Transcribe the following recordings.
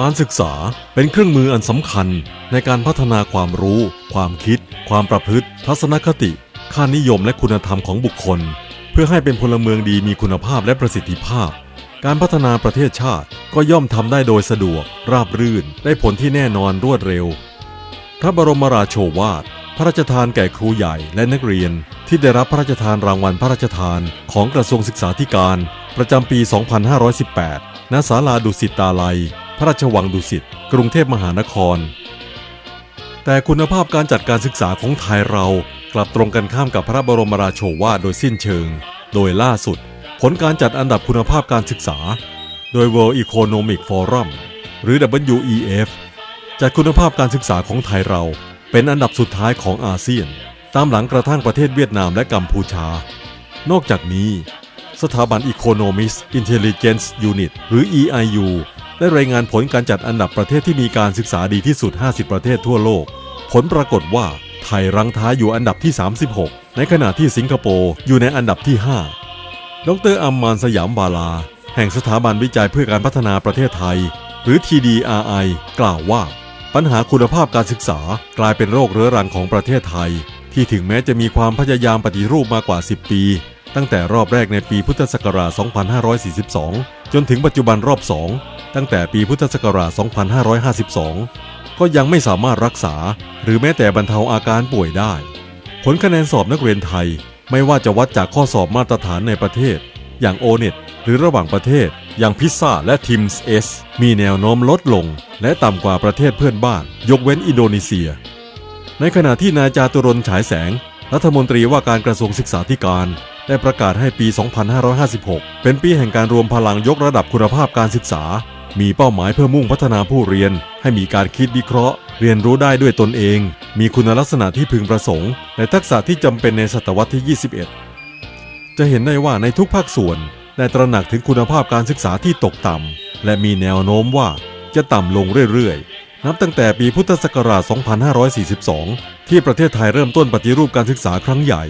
การศึกษาเป็นเครื่องมืออันสำคัญในการพัฒนาความรู้ ความคิด ความประพฤติ ทัศนคติ ค่านิยมและคุณธรรมของบุคคล เพื่อให้เป็นพลเมืองดีมีคุณภาพและประสิทธิภาพ การพัฒนาประเทศชาติก็ย่อมทำได้โดยสะดวก ราบรื่น ได้ผลที่แน่นอนรวดเร็ว พระบรมราโชวาท พระราชทานแก่ครูใหญ่และนักเรียน ที่ได้รับพระราชทานรางวัลพระราชทานของกระทรวงศึกษาธิการ ประจำปี 2518 ณ ศาลาดุสิตตาลัย พระราชวังดุสิต กรุงเทพมหานคร แต่คุณภาพการจัดการศึกษาของไทยเรากลับตรงกันข้ามกับพระบรมราโชวาทโดยสิ้นเชิง โดยล่าสุด ผลการจัดอันดับคุณภาพการศึกษา โดย World Economic Forum หรือ WEF จัดคุณภาพการศึกษาของไทยเรา เป็นอันดับสุดท้ายของอาเซียน ตามหลังกระทั่งประเทศเวียดนามและกัมพูชา นอกจากนี้ สถาบัน Economist Intelligence Unit หรือ EIU ได้รายงานผลการจัดอันดับประเทศที่มีการศึกษาดีที่สุด 50 ประเทศทั่วโลก ผลปรากฏว่าไทยรังท้ายอยู่อันดับที่ 36 ในขณะที่สิงคโปร์อยู่ในอันดับที่ 5 ดรอัมมานสยามบาลา แห่งสถาบันวิจัยเพื่อการพัฒนาประเทศไทย หรือ TDRI กล่าวว่า ปัญหาคุณภาพการศึกษากลายเป็นโรคเรื้อรังของประเทศไทย ที่ถึงแม้จะมีความพยายามปฏิรูปมากว่า 10 ปี ตั้งแต่รอบแรกในปีพุทธศักราช 2542 จนถึงปัจจุบันรอบ 2 ตั้งแต่ปีพุทธศักราช 2552 ก็ยังไม่สามารถรักษาหรือแม้แต่บรรเทาอาการป่วยได้ ผลคะแนนสอบนักเรียนไทยไม่ว่าจะวัดจากข้อสอบมาตรฐานในประเทศ อย่างโอเน็ตหรือระหว่างประเทศ อย่างพิซซ่าและทิมส์เอสมีแนวโน้มลดลง และต่ำกว่าประเทศเพื่อนบ้าน ยกเว้นอินโดนีเซีย ในขณะที่นายจาตุรนฉายแสง รัฐมนตรีว่าการกระทรวงศึกษาธิการได้ประกาศให้ปี 2556 เป็นปีแห่งการรวมพลังยกระดับคุณภาพการศึกษา มีเป้าหมายเพื่อมุ่งพัฒนาผู้เรียน ให้มีการคิดวิเคราะห์ เรียนรู้ได้ด้วยตนเอง มีคุณลักษณะที่พึงประสงค์ และทักษะที่จำเป็นในศตวรรษที่ 21 จะเห็นได้ว่าในทุกภาคส่วนได้ตระหนักถึงคุณภาพการศึกษาที่ตกต่ำและมีแนวโน้มว่าจะต่ำลงเรื่อยๆ นับตั้งแต่ปีพุทธศักราช 2542 ที่ประเทศไทยเริ่มต้นปฏิรูปการศึกษาครั้งใหญ่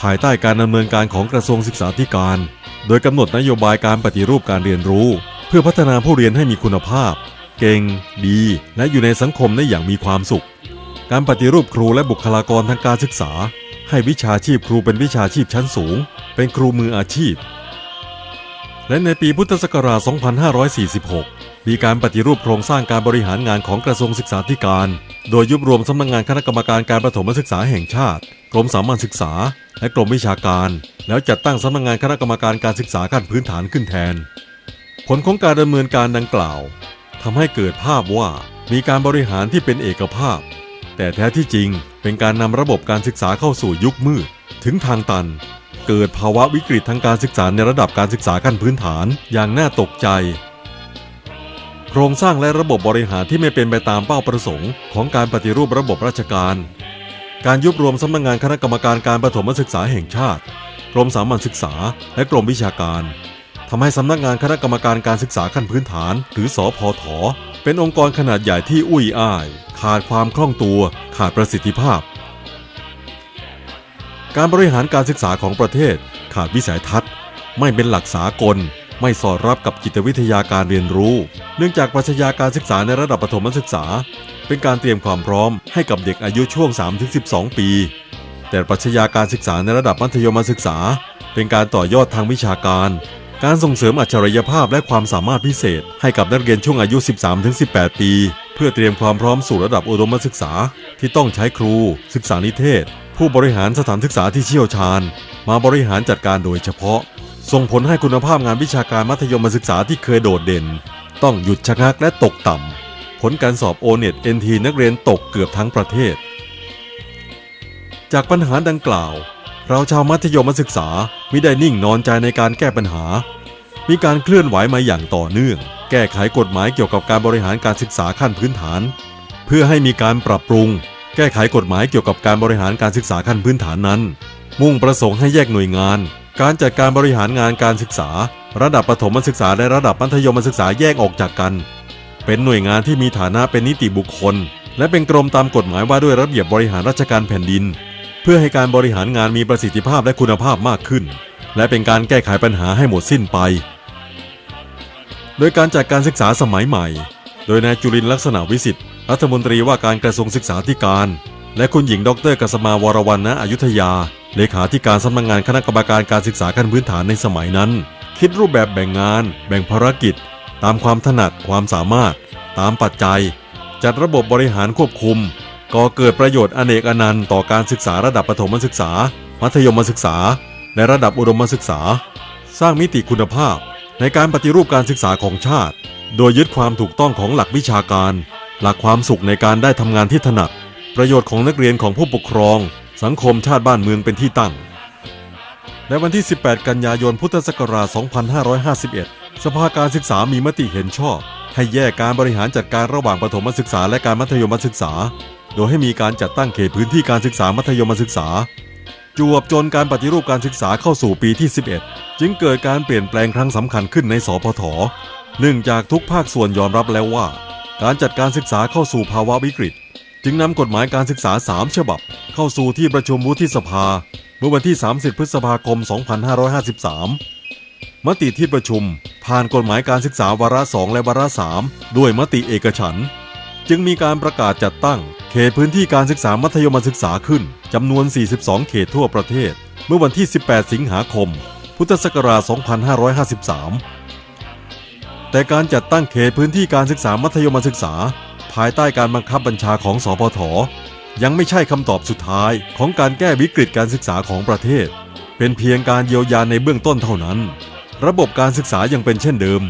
ภายใต้การดำเนินการของกระทรวงศึกษาธิการ โดยกำหนดนโยบายการปฏิรูปการเรียนรู้ เพื่อพัฒนาผู้เรียนให้มีคุณภาพ เก่ง ดี และอยู่ในสังคมได้อย่างมีความสุข การปฏิรูปครูและบุคลากรทางการศึกษา ให้วิชาชีพครูเป็นวิชาชีพชั้นสูง เป็นครูมืออาชีพ และในปีพุทธศักราช 2546 มีการปฏิรูปโครงสร้างการบริหารงานของกระทรวงศึกษาธิการ โดยยุบรวมสำนักงงานคณะกรรมการการประถมศึกษาแห่งชาติ กรมสามัญศึกษา และกรมวิชาการ แล้วจัดตั้งสำนักงงานคณะกรรมการการศึกษาขั้นพื้นฐานขึ้นแทน ผลของการดำเนินการดังกล่าวทำให้เกิดภาพว่ามีการบริหารที่เป็นเอกภาพ แต่แท้ที่จริงเป็นการนำระบบการศึกษาเข้าสู่ยุคมืด ถึงทางตัน เกิดภาวะวิกฤตทางการศึกษาในระดับการศึกษาขั้นพื้นฐานอย่างน่าตกใจ โครงสร้างและระบบบริหารที่ไม่เป็นไปตามเป้าประสงค์ของการปฏิรูประบบราชการ การยุบรวมสำนักงงานคณะกรรมการการประถมศึกษาแห่งชาติ กรมสามัญศึกษา และกรมวิชาการ ทำให้สำนักงานคณะกรรมการการศึกษาขั้นพื้นฐาน หรือสอพอถอเป็นองค์กรขนาดใหญ่ที่อุ้ยอ้าย ขาดความคล่องตัว ขาดประสิทธิภาพ การบริหารการศึกษาของประเทศ ขาดวิสัยทัศน์ ไม่เป็นหลักสากล ไม่สอดรับกับจิตวิทยาการเรียนรู้ เนื่องจากปรัชญาการศึกษาในระดับประถมศึกษา เป็นการเตรียมความพร้อมให้กับเด็กอายุช่วง 3-12 ปี แต่ปรัชญาการศึกษาในระดับมัธยมศึกษา เป็นการต่อยอดทางวิชาการ การส่งเสริมอัจฉริยภาพและความสามารถพิเศษ ให้กับนักเรียนช่วงอายุ 13-18 ปี เพื่อเตรียมความพร้อมสู่ระดับอุดมศึกษา ที่ต้องใช้ครู ศึกษานิเทศ ผู้บริหารสถานศึกษาที่เชี่ยวชาญ มาบริหารจัดการโดยเฉพาะ ส่งผลให้คุณภาพงานวิชาการมัธยมศึกษาที่เคยโดดเด่น ต้องหยุดชะงักและตกต่ำผลการสอบโอเน็ตเอ็นทีนักเรียนตกเกือบทั้งประเทศ จากปัญหาดังกล่าว เราชาวมัธยมศึกษามิได้นิ่งนอนใจในการแก้ปัญหา มีการเคลื่อนไหวมาอย่างต่อเนื่อง แก้ไขกฎหมายเกี่ยวกับการบริหารการศึกษาขั้นพื้นฐาน เพื่อให้มีการปรับปรุง แก้ไขกฎหมายเกี่ยวกับการบริหารการศึกษาขั้นพื้นฐานนั้น มุ่งประสงค์ให้แยกหน่วยงาน การจัดการบริหารงานการศึกษา ระดับประถมศึกษาและระดับมัธยมศึกษาแยกออกจากกัน เป็นหน่วยงานที่มีฐานะเป็นนิติบุคคล และเป็นกรมตามกฎหมายว่าด้วยระเบียบบริหารราชการแผ่นดิน เพื่อให้การบริหารงานมีประสิทธิภาพและคุณภาพมากขึ้นและเป็นการแก้ไขปัญหาให้หมดสิ้นไป โดยการจัดการศึกษาสมัยใหม่ โดยนายจุลินลักษณะวิสิทธิ์รัฐมนตรีว่าการกระทรวงศึกษาธิการ และคุณหญิงดรกษมาวรวรรณอยุธยา เลขาธิการสำนักงานคณะกรรมการการศึกษาขั้นพื้นฐานในสมัยนั้น คิดรูปแบบแบ่งงาน แบ่งภารกิจ ตามความถนัดความสามารถ ตามปัจจัย จัดระบบบริหารควบคุมก่อเกิดประโยชน์อเนกอนันต์ต่อการศึกษาระดับประถมศึกษา มัธยมศึกษา และระดับอุดมศึกษา สร้างมิติคุณภาพ ในการปฏิรูปการศึกษาของชาติ โดยยึดความถูกต้องของหลักวิชาการ หลักความสุขในการได้ทำงานที่ถนัด ประโยชน์ของนักเรียนของผู้ปกครอง สังคมชาติบ้านเมืองเป็นที่ตั้ง ในวันที่ 18 กันยายนพุทธศักราช 2551 สภาการศึกษามีมติเห็นชอบ ให้แยกการบริหารจัดการระหว่างประถมศึกษาและการมัธยมศึกษา โดยให้มีการจัดตั้งเขตพื้นที่การศึกษามัธยมศึกษา จวบจนการปฏิรูปการศึกษาเข้าสู่ปีที่ 11 จึงเกิดการเปลี่ยนแปลงครั้งสำคัญขึ้นในสพทเนื่องจากทุกภาคส่วนยอมรับแล้วว่า การจัดการศึกษาเข้าสู่ภาวะวิกฤต จึงนำกฎหมายการศึกษา 3 ฉบับ เข้าสู่ที่ประชุมวุฒิสภา เมื่อวันที่ 30 พฤษภาคม 2553 มติที่ประชุมผ่านกฎหมายการศึกษาวาระสองและวาระสามด้วยมติเอกฉัน จึงมีการประกาศจัดตั้งเขตพื้นที่การศึกษามัธยมศึกษาขึ้น จำนวน 42 เขตทั่วประเทศ เมื่อวันที่ 18 สิงหาคม พุทธศักราช 2553 แต่การจัดตั้งเขตพื้นที่การศึกษามัธยมศึกษา ภายใต้การบังคับบัญชาของสพทยังไม่ใช่คำตอบสุดท้ายของการแก้วิกฤตการศึกษาของประเทศ เป็นเพียงการเยียวยาในเบื้องต้นเท่านั้น ระบบการศึกษายังเป็นเช่นเดิม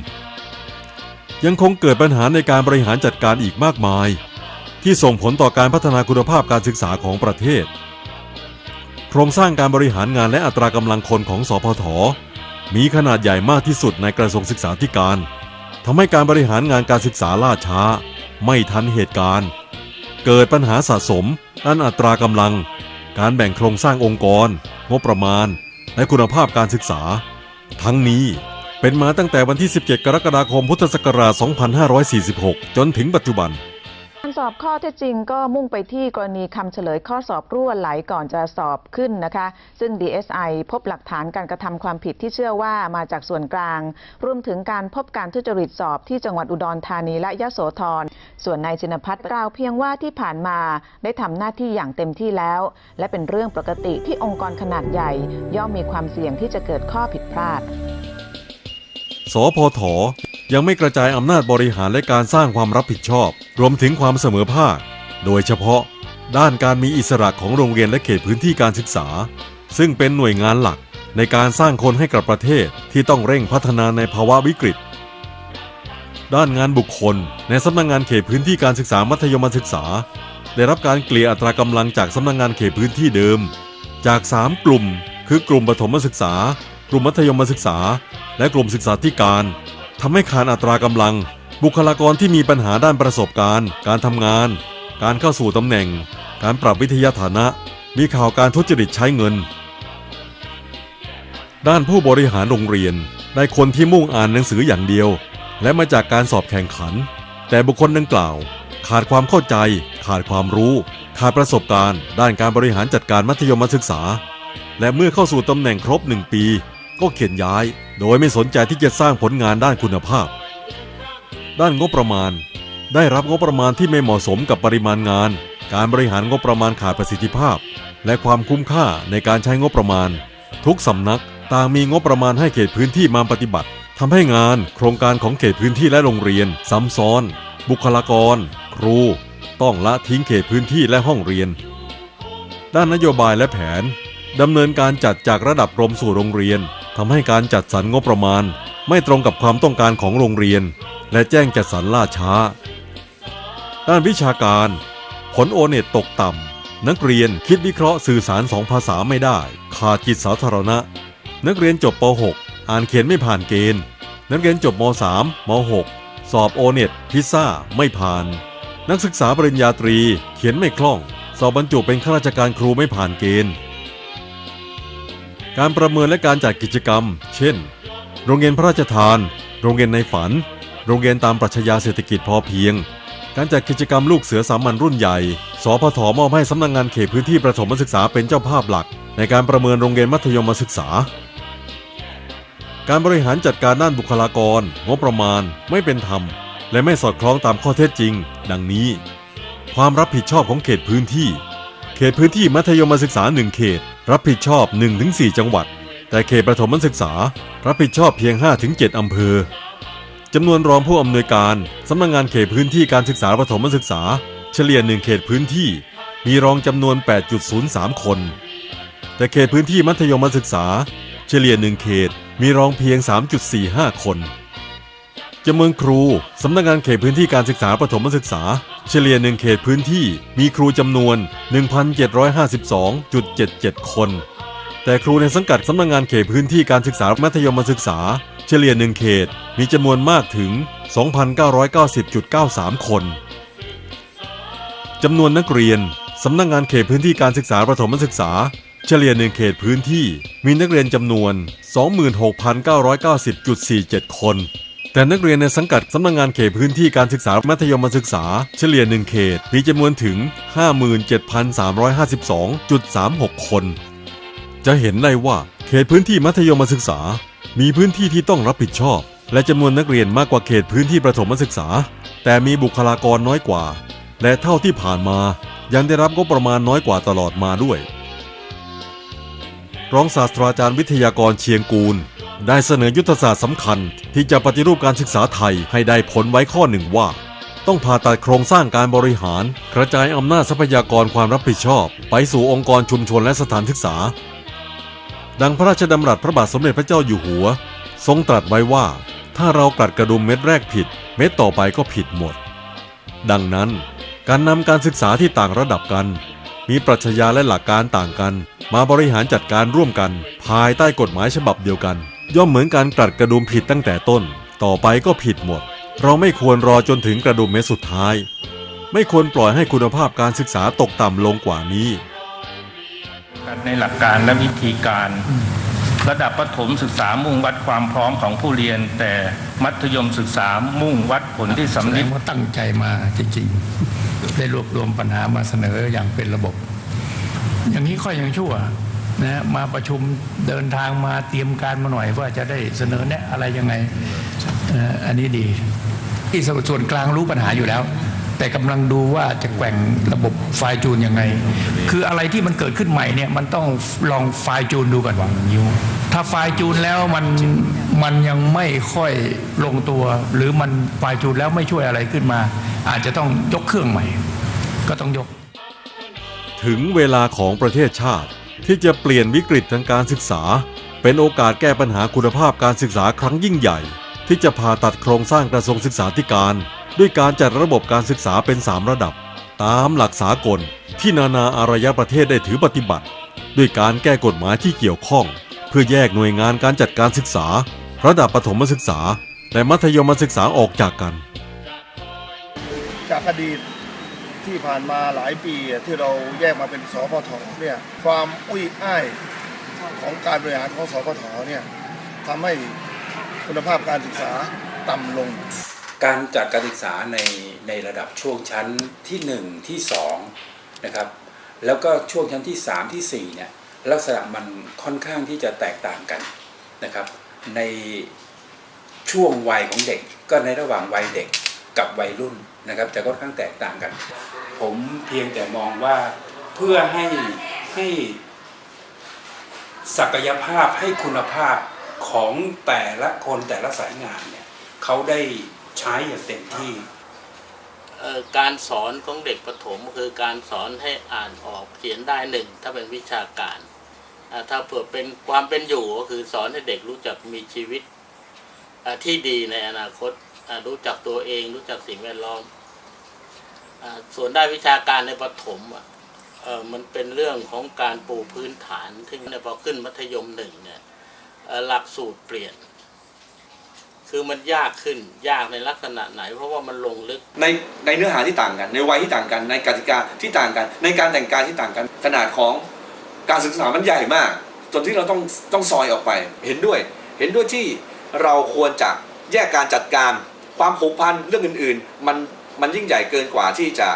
ยังคงเกิดปัญหาในการบริหารจัดการอีกมากมาย ที่ส่งผลต่อการพัฒนาคุณภาพการศึกษาของประเทศ โครงสร้างการบริหารงานและอัตรากำลังคนของสพทมีขนาดใหญ่มากที่สุดในกระทรวงศึกษาธิการทำให้การบริหารงานการศึกษาล่าช้า ไม่ทันเหตุการณ์ เกิดปัญหาสะสมด้านอัตรากำลัง การแบ่งโครงสร้างองค์กร งบประมาณ และคุณภาพการศึกษา ทั้งนี้เป็นมาตั้งแต่วันที่ 17 กรกฎาคมพุทธศักราช 2546 จนถึงปัจจุบัน สอบข้อเท็จจริงก็มุ่งไปที่กรณีคำเฉลยข้อสอบรั่วไหลก่อนจะสอบขึ้นนะคะ ซึ่ง DSI พบหลักฐานการกระทำความผิดที่เชื่อว่ามาจากส่วนกลาง รวมถึงการพบการทุจริตสอบที่จังหวัดอุดรธานีและยะโสธร ส่วนนายชินพัฒน์กล่าวเพียงว่าที่ผ่านมาได้ทำหน้าที่อย่างเต็มที่แล้ว และเป็นเรื่องปกติที่องค์กรขนาดใหญ่ ย่อมมีความเสี่ยงที่จะเกิดข้อผิดพลาด สพท ยังไม่กระจายอำนาจบริหารและการสร้างความรับผิดชอบ รวมถึงความเสมอภาค โดยเฉพาะ ด้านการมีอิสระของโรงเรียนและเขตพื้นที่การศึกษา ซึ่งเป็นหน่วยงานหลักในการสร้างคนให้กับประเทศที่ต้องเร่งพัฒนาในภาวะวิกฤต ด้านงานบุคคล ในสำนักงงานเขตพื้นที่การศึกษามัธยมศึกษา ได้รับการเกลี่ยอัตรากำลังจากสำนักงงานเขตพื้นที่เดิม จาก 3 กลุ่ม คือกลุ่มปฐมศึกษา กลุ่มมัธยมศึกษา และกลุ่มศึกษาธิการ ทำให้ขาดอัตรากำลัง บุคลากรที่มีปัญหาด้านประสบการณ์ การทำงาน การเข้าสู่ตำแหน่ง การปรับวิทยาฐานะ มีข่าวการทุจริตใช้เงิน ด้านผู้บริหารโรงเรียน ได้คนที่มุ่งอ่านหนังสืออย่างเดียว และมาจากการสอบแข่งขัน แต่บุคคลดังกล่าว ขาดความเข้าใจ ขาดความรู้ ขาดประสบการณ์ ด้านการบริหารจัดการมัธยมศึกษา และเมื่อเข้าสู่ตำแหน่งครบหนึ่งปี ก็เขียนย้าย โดยไม่สนใจที่จะสร้างผลงานด้านคุณภาพ ด้านงบประมาณ ได้รับงบประมาณที่ไม่เหมาะสมกับปริมาณงาน การบริหารงบประมาณขาดประสิทธิภาพ และความคุ้มค่าในการใช้งบประมาณ ทุกสำนักต่างมีงบประมาณให้เขตพื้นที่มาปฏิบัติทำให้งานโครงการของเขตพื้นที่และโรงเรียน ซ้ำซ้อน บุคลากร ครู ต้องละทิ้งเขตพื้นที่และห้องเรียน ด้านนโยบายและแผนดำเนินการจัดจากระดับกรมสู่โรงเรียน ทำให้การจัดสรรงบประมาณ ไม่ตรงกับความต้องการของโรงเรียน และแจ้งจัดสรรล่าช้า ด้านวิชาการ ผลโอเน็ตตกต่ำนักเรียนคิดวิเคราะห์สื่อสารสองภาษาไม่ได้ ขาดจิตสาธารณะ นักเรียนจบป .6 อ่านเขียนไม่ผ่านเกณฑ์ นักเรียนจบม .3 ม .6 สอบโอเน็ตพิซซ่าไม่ผ่าน นักศึกษาปริญญาตรีเขียนไม่คล่อง สอบบรรจุเป็นข้าราชการครูไม่ผ่านเกณฑ์ การประเมินและการจัดกิจกรรม เช่น โรงเรียนพระราชทาน โรงเรียนในฝัน โรงเรียนตามปรัชญาเศรษฐกิจพอเพียง การจัดกิจกรรมลูกเสือสามัญรุ่นใหญ่ สพทมอบให้สำนักงงานเขตพื้นที่ประถมศึกษาเป็นเจ้าภาพหลัก ในการประเมินโรงเรียนมัธยมศึกษา การบริหารจัดการด้านบุคลากร งบประมาณ ไม่เป็นธรรม และไม่สอดคล้องตามข้อเท็จจริง ดังนี้ ความรับผิดชอบของเขตพื้นที่ เขตพื้นที่มัธยมศึกษา1เขต รับผิดชอบ 1-4 จังหวัด แต่เขตประถมศึกษา รับผิดชอบเพียง 5-7 อำเภอจำนวนรองผู้อำนวยการสำนักงานเขตพื้นที่การศึกษาประถมศึกษา เฉลี่ย1เขตพื้นที่ มีรองจำนวน 8.03 คน แต่เขตพื้นที่มัธยมศึกษา เฉลี่ย1เขตมีรองเพียง 3.45 คน จำนวนครูสำนักงานเขตพื้นที่การศึกษาประถมศึกษา เฉลี่ย1เขตพื้นที่มีครูจำนวน 1,752.77 คน แต่ครูในสังกัดสำนักงานเขตพื้นที่การศึกษามัธยมศึกษา เฉลี่ย1เขตมีจำนวนมากถึง 2,990.93 คนจำนวนนักเรียนสำนักงานเขตพื้นที่การศึกษาประถมศึกษา เฉลี่ย1เขตพื้นที่มีนักเรียนจำนวน 26,990.47 คน แต่นักเรียนในสังกัดสำนักงานเขตพื้นที่การศึกษามัธยมศึกษา เฉลี่ย 1 เขต มีจำนวนถึง 57,352.36 คน จะเห็นได้ว่าเขตพื้นที่มัธยมศึกษา มีพื้นที่ที่ต้องรับผิดชอบ และจำนวนนักเรียนมากกว่าเขตพื้นที่ประถมศึกษา แต่มีบุคลากรน้อยกว่า และเท่าที่ผ่านมา ยังได้รับงบประมาณน้อยกว่าตลอดมาด้วย รองศาสตราจารย์วิทยากรเชียงกูล ได้เสนอยุทธศาสตร์สำคัญ ที่จะปฏิรูปการศึกษาไทยให้ได้ผลไว้ข้อหนึ่งว่า ต้องผ่าตัดโครงสร้างการบริหาร กระจายอำนาจทรัพยากรความรับผิดชอบ ไปสู่องค์กรชุมชนและสถานศึกษา ดังพระราชดำรัสพระบาทสมเด็จพระเจ้าอยู่หัว ทรงตรัสไว้ว่า ถ้าเรากลัดกระดุมเม็ดแรกผิด เม็ดต่อไปก็ผิดหมด ดังนั้น การนำการศึกษาที่ต่างระดับกัน มีปรัชญาและหลักการต่างกัน มาบริหารจัดการร่วมกัน ภายใต้กฎหมายฉบับเดียวกัน ย่อมเหมือนการกลัดกระดุมผิดตั้งแต่ต้น ต่อไปก็ผิดหมด เราไม่ควรรอจนถึงกระดุมเม็ดสุดท้าย ไม่ควรปล่อยให้คุณภาพการศึกษาตกต่ำลงกว่านี้ ในหลักการและวิธีการ ระดับประถมศึกษามุ่งวัดความพร้อมของผู้เรียน แต่มัธยมศึกษามุ่งวัดผลที่สำดลิดว่าตั้งใจมาจริงๆ ได้รวบรวมปัญหามาเสนออย่างเป็นระบบ อย่างนี้ค่อยยังชั่วนะมาประชุมเดินทางมาเตรียมการมาหน่อยว่าจะได้เสนอแนะอะไรยังไงอันนี้ดี ที่ส่วนกลางรู้ปัญหาอยู่แล้ว แต่กำลังดูว่าจะแกว่งระบบไฟจูนยังไง คืออะไรที่มันเกิดขึ้นใหม่เนี่ยมันต้องลองไฟจูนดูก่อน ถ้าไฟจูนแล้วมันมันยังไม่ค่อยลงตัว หรือมันไฟจูนแล้วไม่ช่วยอะไรขึ้นมา อาจจะต้องยกเครื่องใหม่ ก็ต้องยก ถึงเวลาของประเทศชาติที่จะเปลี่ยนวิกฤตทางการศึกษา เป็นโอกาสแก้ปัญหาคุณภาพการศึกษาครั้งยิ่งใหญ่ ที่จะผ่าตัดโครงสร้างกระทรวงศึกษาธิการ ด้วยการจัดระบบการศึกษาเป็น 3 ระดับ ตามหลักสากลที่นานาอารยประเทศได้ถือปฏิบัติ ด้วยการแก้กฎหมายที่เกี่ยวข้อง เพื่อแยกหน่วยงานการจัดการศึกษา ระดับประถมศึกษา และมัธยมศึกษาออกจากกัน จากอดีตที่ผ่านมาหลายปีอะที่เราแยกมาเป็นสพทเนี่ยความอุ้ยอ้ายของการบริหารของสพทเนี่ยทำให้คุณภาพการศึกษาต่ำลง การจัดการศึกษาในในระดับช่วงชั้นที่ 1 ที่2นะครับแล้วก็ช่วงชั้นที่ 3 ที่4เนี่ย ลักษณะมันค่อนข้างที่จะแตกต่างกันนะครับ ในช่วงวัยของเด็ก ก็ในระหว่างวัยเด็กกับวัยรุ่นนะครับ จะค่อนข้างแตกต่างกัน ผมเพียงแต่มองว่าเพื่อให้ให้ศักยภาพให้คุณภาพของแต่ละคนแต่ละสายงานเนี่ยเขาได้ใช้อย่างเต็มที่การสอนของเด็กประถมคือการสอนให้อ่านออกเขียนได้หนึ่งถ้าเป็นวิชาการ ถ้าเผื่อเป็นความเป็นอยู่ก็คือสอนให้เด็กรู้จักมีชีวิตที่ดีในอนาคตรู้จักตัวเอง รู้จักสิ่งแวดล้อมส่วนได้วิชาการในประถมมันเป็นเรื่องของการปูพื้นฐานซึ่งเนี่ยพอขึ้นมัธยมหนึ่งเนี่ยหลักสูตรเปลี่ยน คือมันยากขึ้นยากในลักษณะไหน เพราะว่ามันลงลึกในในเนื้อหาที่ต่างกัน ในวัยที่ต่างกัน ในกติกาที่ต่างกัน ในการแต่งกายที่ต่างกันขนาดของ การศึกษามันใหญ่มาก จนที่เราต้องต้องซอยออกไป เห็นด้วย เห็นด้วยที่เราควรจะแยกการจัดการความผูกพันเรื่องอื่น ๆ มันมันยิ่งใหญ่เกินกว่าที่จะ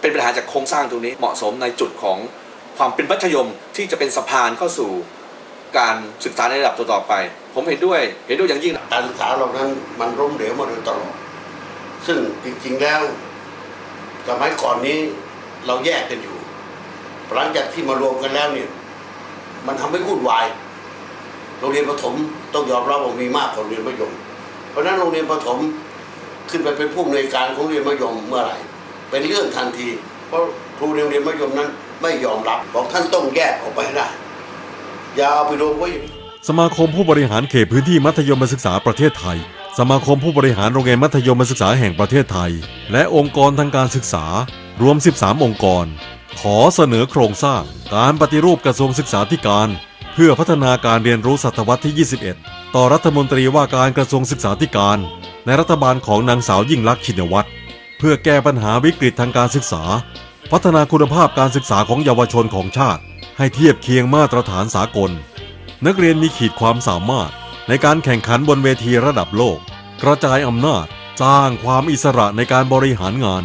เป็นปัญหาจากโครงสร้างตรงนี้เหมาะสมในจุดของความเป็นมัธยมที่จะเป็นสะพานเข้าสู่การศึกษาในระดับต่อไป ผมเห็นด้วยเห็นด้วยอย่างยิ่งการศึกษาเรานั้นมันล้มเหลวมาโดยตลอดซึ่งจริงๆแล้วสมัยก่อนนี้เราแยกกันอยู่ หลังจากที่มารวมกันแล้วเนี่ยมันทำให้วุ่นวาย โรงเรียนประถมต้องยอมรับว่ามีมากกว่าโรงเรียนมัธยม เพราะฉะนั้นโรงเรียนประถมขึ้นไปเป็นผู้อำนวยการของโรงเรียนมัธยมเมื่อไหร่ เป็นเรื่องทันที เพราะครูโรงเรียนมัธยมนั้นไม่ยอมรับบอกท่านต้องแยกออกไปได้ อย่าเอาไปรวมไว้สมาคมผู้บริหารเขตพื้นที่มัธยมศึกษาประเทศไทย สมาคมผู้บริหารโรงเรียนมัธยมศึกษาแห่งประเทศไทย และองค์กรทางการศึกษารวม 13 องค์กร ขอเสนอโครงสร้างการปฏิรูปกระทรวงศึกษาธิการ เพื่อพัฒนาการเรียนรู้ศตวรรษที่ 21 ต่อรัฐมนตรีว่าการกระทรวงศึกษาธิการ ในรัฐบาลของนางสาวยิ่งลักษณ์ชินวัตรเพื่อแก้ปัญหาวิกฤตทางการศึกษา พัฒนาคุณภาพการศึกษาของเยาวชนของชาติ ให้เทียบเคียงมาตรฐานสากล นักเรียนมีขีดความสามารถ ในการแข่งขันบนเวทีระดับโลก กระจายอำนาจ สร้างความอิสระในการบริหารงาน